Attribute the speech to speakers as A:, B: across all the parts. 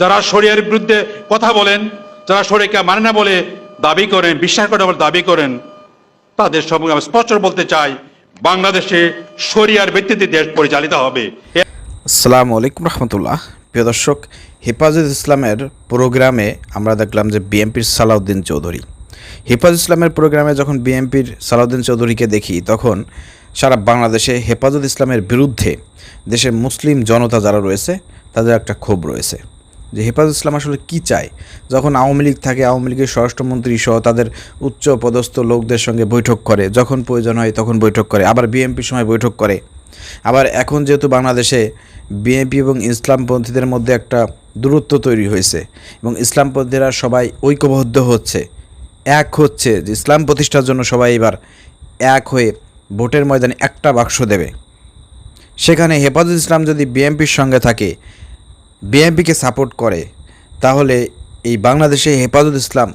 A: যারা শরিয়ার বিরুদ্ধে কথা বলেন, যারা শরীরকে মানে না বলে দাবি করেন, বিশ্বাস করে বলে দাবি করেন, তাদের সম্পর্কে আমি স্পষ্ট বলতে চাই, বাংলাদেশে শরিয়ার ভিত্তিতে দেশ পরিচালিত হবে।
B: আসসালামু আলাইকুম রহমতুল্লাহ। প্রিয় দর্শক, হেফাজত ইসলামের প্রোগ্রামে আমরা দেখলাম যে বিএনপির সালাউদ্দিন চৌধুরী। হেফাজত ইসলামের প্রোগ্রামে যখন বিএনপির সালাউদ্দিন চৌধুরীকে দেখি, তখন সারা বাংলাদেশে হেফাজত ইসলামের বিরুদ্ধে দেশের মুসলিম জনতা যারা রয়েছে, তাদের একটা ক্ষোভ রয়েছে। যে হেফাজত ইসলাম আসলে কি চায়? যখন আওয়ামী লীগ থাকে, আওয়ামী লীগের স্বরাষ্ট্রমন্ত্রী সহ তাদের উচ্চ পদস্থ লোকদের সঙ্গে বৈঠক করে। যখন প্রয়োজন হয় তখন বৈঠক করে। আবার বিএনপির সময় বৈঠক করে। আবার এখন যেহেতু বাংলাদেশে বিএনপি এবং ইসলামপন্থীদের মধ্যে একটা দূরত্ব তৈরি হয়েছে এবং ইসলামপন্থীরা সবাই ঐক্যবদ্ধ হচ্ছে, এক হচ্ছে যে ইসলাম প্রতিষ্ঠার জন্য সবাই এবার এক হয়ে ভোটের ময়দানে একটা বাক্স দেবে। সেখানে হেফাজত ইসলাম যদি বিএনপির সঙ্গে থাকে বিএনপিকে সাপোর্ট করে, তাহলে এই বাংলাদেশে হেফাজত ইসলাম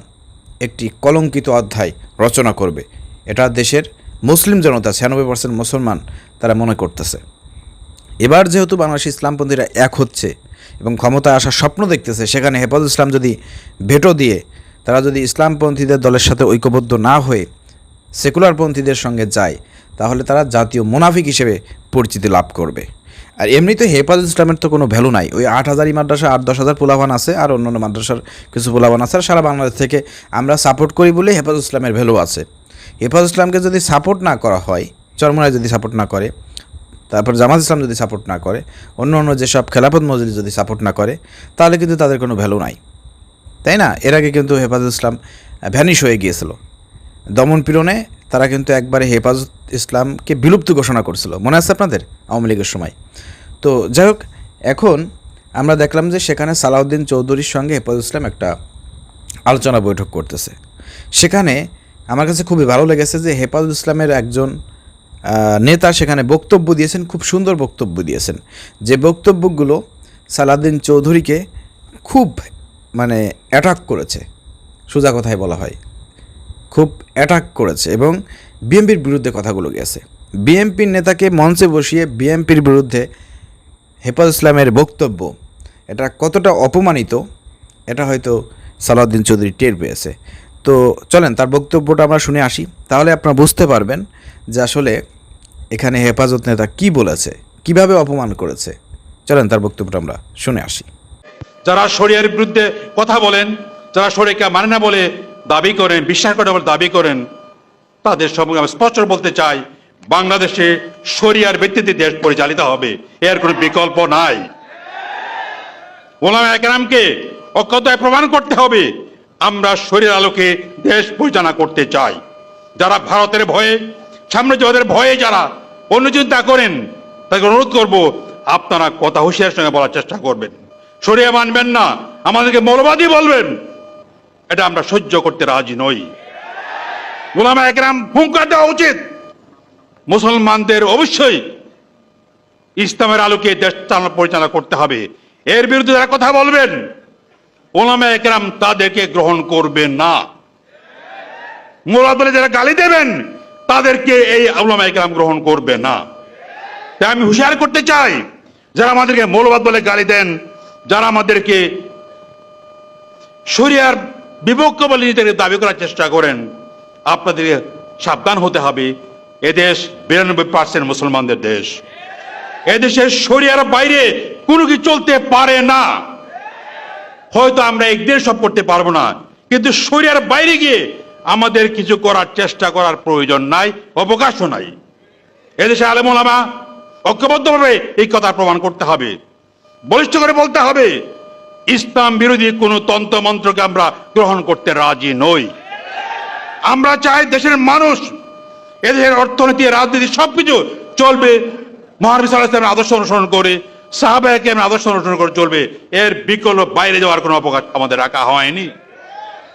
B: একটি কলঙ্কিত অধ্যায় রচনা করবে। এটা দেশের মুসলিম জনতা, ছিয়ানব্বই পার্সেন্ট মুসলমান, তারা মনে করতেছে। এবার যেহেতু বাংলাদেশি ইসলামপন্থীরা এক হচ্ছে এবং ক্ষমতায় আসার স্বপ্ন দেখতেছে, সেখানে হেফাজত ইসলাম যদি ভেটো দিয়ে, তারা যদি ইসলামপন্থীদের দলের সাথে ঐক্যবদ্ধ না হয়ে, সেকুলারপন্থীদের সঙ্গে যায় তাহলে তারা জাতীয় মুনাফিক হিসেবে পরিচিতি লাভ করবে। আর এমনিতে হেফাজত ইসলামের তো কোনো ভ্যালু নাই। ওই আট হাজারই মাদ্রাসা, আট দশ হাজার পোলাবান আছে আর অন্যান্য মাদ্রাসার কিছু পোলাবান আছে। আর সারা বাংলাদেশ থেকে আমরা সাপোর্ট করি বলে হেফাজত ইসলামের ভ্যালু আছে। হেফাজত ইসলামকে যদি সাপোর্ট না করা হয়, চরমনায় যদি সাপোর্ট না করে, তারপর জামাত ইসলাম যদি সাপোর্ট না করে, অন্য অন্য যেসব খেলাফত মজুরি যদি সাপোর্ট না করে, তাহলে কিন্তু তাদের কোনো ভ্যালু নাই। তাই না? এর আগে কিন্তু হেফাজত ইসলাম ভ্যানিশ হয়ে গিয়েছিল। দমন পীড়নে তারা কিন্তু একবারে হেফাজত ইসলামকে বিলুপ্ত ঘোষণা করছিল। মনে আছে আপনাদের? আওয়ামী লীগের সময়। তো যাই হোক, এখন আমরা দেখলাম যে সেখানে সালাউদ্দিন চৌধুরীর সঙ্গে হেফাজত ইসলাম একটা আলোচনা বৈঠক করতেছে। সেখানে আমার কাছে খুবই ভালো লেগেছে যে হেফাজত ইসলামের একজন নেতা সেখানে বক্তব্য দিয়েছেন, খুব সুন্দর বক্তব্য দিয়েছেন। যে বক্তব্যগুলো সালাউদ্দিন চৌধুরীকে খুব মানে অ্যাটাক করেছে। সোজা কথায় বলা হয়। খুব অ্যাটাক করেছে এবং বিএনপির বিরুদ্ধে কথাগুলো গেছে। বিএনপির নেতাকে মঞ্চে বসিয়ে বিএনপির বিরুদ্ধে হেফাজ ইসলামের বক্তব্য, এটা কতটা অপমানিত, এটা হয়তো সালাউদ্দিন চৌধুরী টের পেয়েছে। তো চলেন, তার বক্তব্যটা আমরা শুনে আসি। তাহলে আপনারা বুঝতে পারবেন যে আসলে এখানে হেফাজত নেতা কি বলেছে, কীভাবে অপমান করেছে। চলেন, তার বক্তব্যটা আমরা শুনে আসি।
A: যারা শরিয়ার বিরুদ্ধে কথা বলেন, যারা শরীরকে মানে না বলে দাবি করেন, বিশ্বাস করে বলে দাবি করেন, তাদের সম্পর্কে আমি স্পষ্ট বলতে চাই, বাংলাদেশে শরিয়ার ভিত্তিতে দেশ পরিচালিত হবে, এর কোনো বিকল্প নাই। ওলামা একরামকে অক্ষতায় প্রমাণ করতে হবে, আমরা শরীর আলোকে দেশ পরিচালনা করতে চাই। যারা ভারতের ভয়ে সাম্রাজ্যবাদের ভয়ে যারা অন্য চিন্তা করেন তাকে অনুরোধ করব, আপনারা কথা হুঁশিয়ার সঙ্গে বলার চেষ্টা করবেন। সরিয়ে মানবেন না, আমাদেরকে মৌলবাদী বলবেন। এটা আমরা সহ্য করতে রাজি নই। গোলামা একরাম হুঙ্কার দেওয়া উচিত। মুসলমানদের অবশ্যই ইসলামের আলোকে দেশ চালনা পরিচালনা করতে হবে। এর বিরুদ্ধে যারা কথা বলবেন ওলামা একরাম তাদেরকে গ্রহণ করবেন না। মোলা বলে যারা গালি দেবেন, তাদেরকে এই ওলামা একরাম গ্রহণ করবে না। তাই আমি হুঁশিয়ার করতে চাই, যারা আমাদেরকে মৌলবাদ বলে গালি দেন, যারা আমাদেরকে শরিয়ার বিপক্ষ বলে নিজেদেরকে দাবি করার চেষ্টা করেন। আপনাদের সাবধান হতে হবে। এদেশ বিরানব্বই পার্সেন্ট মুসলমানদের দেশ। এদেশের শরিয়ার বাইরে কোনো কিছু চলতে পারে না। হয়তো আমরা একদিন সব করতে পারব না। কিন্তু শরিয়ার বাইরে গিয়ে আমাদের কিছু করার চেষ্টা করার প্রয়োজন নাই, অবকাশও নাই। এদেশে আলেমোলামা ঐক্যবদ্ধভাবে এই কথা প্রমাণ করতে হবে। বলিষ্ঠ করে বলতে হবে ইসলাম বিরোধী কোনো তন্ত্র মন্ত্রকে আমরা গ্রহণ করতে রাজি নই। আমরা চাই দেশের মানুষ এদেশের অর্থনীতি, রাজনীতি সবকিছু চলবে। মহানবী আদর্শ অনুসরণ করে সাহাবাহকে আদর্শ অনুসরণ করে চলবে। এর বিকল্প বাইরে যাওয়ার কোনো অবকাশ আমাদের রাখা হয়নি।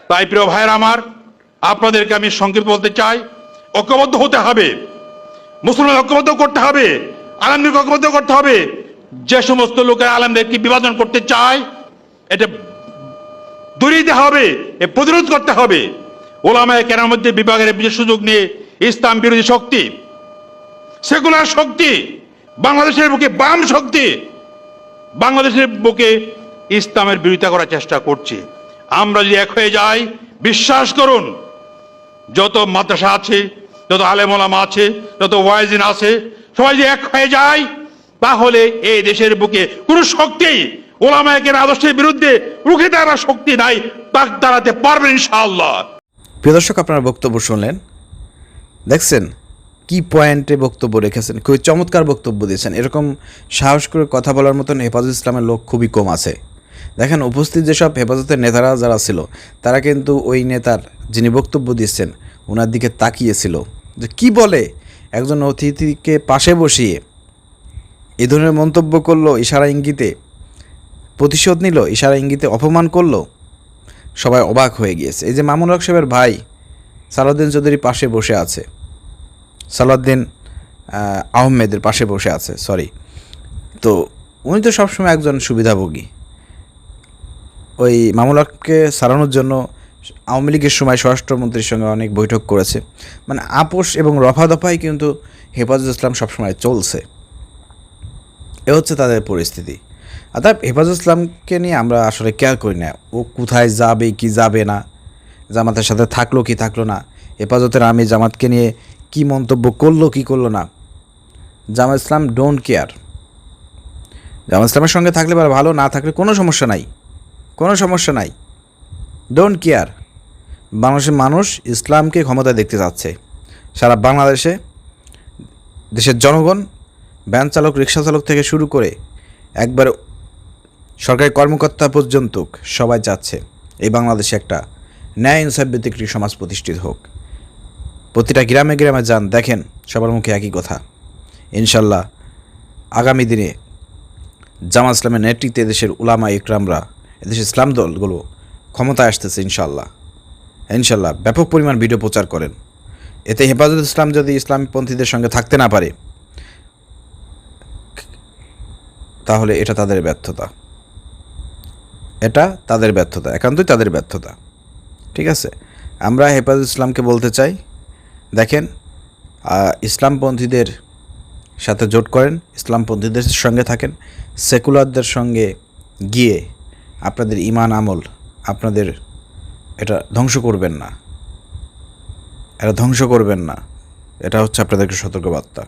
A: তাই প্রিয় ভাইয়ের আমার, আপনাদেরকে আমি সংক্ষেপে বলতে চাই, ঐক্যবদ্ধ হতে হবে। মুসলমান ঐক্যবদ্ধ করতে হবে আলমদের ঐক্যবদ্ধ করতে হবে। যে সমস্ত লোকের আলমদেরকে বিভাজন করতে চায় এটা দিতে হবে, এ প্রতিরোধ করতে হবে। ওলামায় কেনার মধ্যে বিভাগের বিশেষ সুযোগ নিয়ে ইসলাম বিরোধী শক্তি, সেকুলার শক্তি, বাংলাদেশের বুকে বাম শক্তি, বাংলাদেশের বুকে ইসলামের বিরোধিতা করার চেষ্টা করছে। আমরা যদি এক হয়ে যাই, বিশ্বাস করুন, যত মাদ্রাসা আছে, যত আলেমোলামা আছে, যত ওয়াইজিন আছে, সবাই যদি এক হয়ে যায়, তাহলে এই দেশের বুকে কোনো শক্তি ওলামায়কের আদর্শের বিরুদ্ধে রুখে দাঁড়ার শক্তি নাই, তাক দাঁড়াতে পারবেন ইনশাআল্লাহ।
B: প্রিয় দর্শক, আপনারা বক্তব্য শুনলেন। দেখছেন কি পয়েন্টে বক্তব্য রেখেছেন, খুবই চমৎকার বক্তব্য দিয়েছেন। এরকম সাহস করে কথা বলার মতন হেফাজত ইসলামের লোক খুবই কম আছে। দেখেন, উপস্থিত যেসব হেফাজতের নেতারা যারা ছিল, তারা কিন্তু ওই নেতার যিনি বক্তব্য দিচ্ছেন ওনার দিকে তাকিয়েছিল যে কি বলে একজন অতিথিকে পাশে বসিয়ে এ ধরনের মন্তব্য করল ইশারা ইঙ্গিতে প্রতিশোধ নিল, ইশারা ইঙ্গিতে অপমান করল। সবাই অবাক হয়ে গিয়েছে। এই যে মামুন হক সাহেবের ভাই, সালাউদ্দিন চৌধুরী পাশে বসে আছে। সালাউদ্দিন আহমেদের পাশে বসে আছে সরি তো উনি তো সবসময় একজন সুবিধাভোগী। ওই মামুন হককে সারানোর জন্য আওয়ামী লীগের সময় স্বরাষ্ট্রমন্ত্রীর সঙ্গে অনেক বৈঠক করেছে। মানে আপোষ এবং রফা দফাই কিন্তু হেফাজত ইসলাম সবসময় চলছে। এ হচ্ছে তাদের পরিস্থিতি। অর্থাৎ হেফাজত ইসলামকে নিয়ে আমরা আসলে কেয়ার করি না। ও কোথায় যাবে, কি যাবে না, জামাতের সাথে থাকল কি থাকল না, হেফাজতের আমি জামাতকে নিয়ে কি মন্তব্য করল, কি করল না, জামাত ইসলাম ডোন্ট কেয়ার জামাত ইসলামের সঙ্গে থাকলে বা ভালো, না থাকলে কোনো সমস্যা নাই। কোনো সমস্যা নাই। ডোন্ট কেয়ার বাংলাদেশের মানুষ ইসলামকে ক্ষমতায় দেখতে চাচ্ছে। সারা বাংলাদেশে, দেশের জনগণ, ভ্যান চালক, রিক্সা চালক থেকে শুরু করে একবার সরকারি কর্মকর্তা পর্যন্ত সবাই চাচ্ছে এই বাংলাদেশে একটা ন্যায় ইনসাফ ভিত্তিক একটি সমাজ প্রতিষ্ঠিত হোক। প্রতিটা গ্রামে গ্রামে যান, দেখেন সবার মুখে একই কথা। ইনশাল্লাহ আগামী দিনে জামা ইসলামের নেতৃত্বে দেশের উলামা ইকরামরা, এদেশের ইসলাম দলগুলো ক্ষমতায় আসতেছে ইনশাল্লাহ। ইনশাল্লাহ ব্যাপক পরিমাণ ভিডিও প্রচার করেন। এতে হেফাজত ইসলাম যদি ইসলামপন্থীদের সঙ্গে থাকতে না পারে, তাহলে এটা তাদের ব্যর্থতা। এটা তাদের ব্যর্থতা, একান্তই তাদের ব্যর্থতা। ঠিক আছে? আমরা হেফাজ ইসলামকে বলতে চাই, দেখেন ইসলামপন্থীদের সাথে জোট করেন, ইসলামপন্থীদের সঙ্গে থাকেন, সেকুলারদের সঙ্গে গিয়ে আপনাদের ইমান আমল, আপনাদের এটা ধ্বংস করবেন না। এটা ধ্বংস করবেন না। এটা হচ্ছে আপনাদেরকে সতর্কবার্তা।